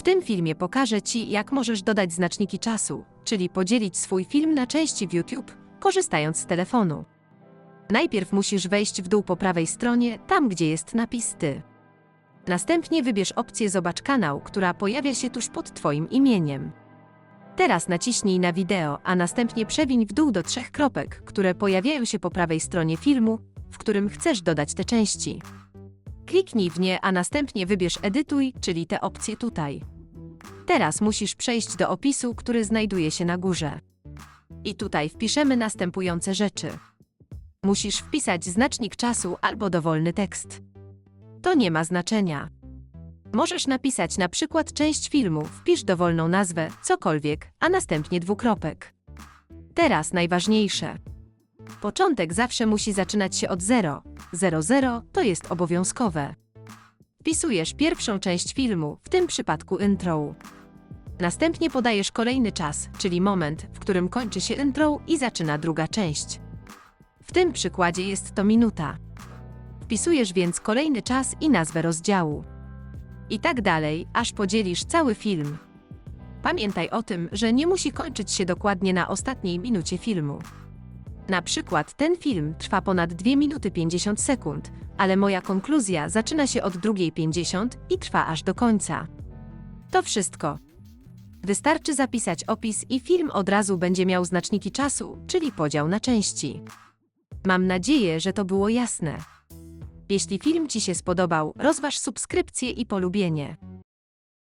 W tym filmie pokażę Ci, jak możesz dodać znaczniki czasu, czyli podzielić swój film na części w YouTube, korzystając z telefonu. Najpierw musisz wejść w dół po prawej stronie, tam gdzie jest napis Ty. Następnie wybierz opcję Zobacz kanał, która pojawia się tuż pod Twoim imieniem. Teraz naciśnij na wideo, a następnie przewiń w dół do trzech kropek, które pojawiają się po prawej stronie filmu, w którym chcesz dodać te części. Kliknij w nie, a następnie wybierz Edytuj, czyli te opcje tutaj. Teraz musisz przejść do opisu, który znajduje się na górze. I tutaj wpiszemy następujące rzeczy. Musisz wpisać znacznik czasu albo dowolny tekst. To nie ma znaczenia. Możesz napisać na przykład część filmu, wpisz dowolną nazwę, cokolwiek, a następnie dwukropek. Teraz najważniejsze. Początek zawsze musi zaczynać się od 0. 00 to jest obowiązkowe. Wpisujesz pierwszą część filmu, w tym przypadku intro. Następnie podajesz kolejny czas, czyli moment, w którym kończy się intro i zaczyna druga część. W tym przykładzie jest to minuta. Wpisujesz więc kolejny czas i nazwę rozdziału. I tak dalej, aż podzielisz cały film. Pamiętaj o tym, że nie musi kończyć się dokładnie na ostatniej minucie filmu. Na przykład ten film trwa ponad 2 minuty 50 sekund, ale moja konkluzja zaczyna się od drugiej 50 i trwa aż do końca. To wszystko. Wystarczy zapisać opis i film od razu będzie miał znaczniki czasu, czyli podział na części. Mam nadzieję, że to było jasne. Jeśli film Ci się spodobał, rozważ subskrypcję i polubienie.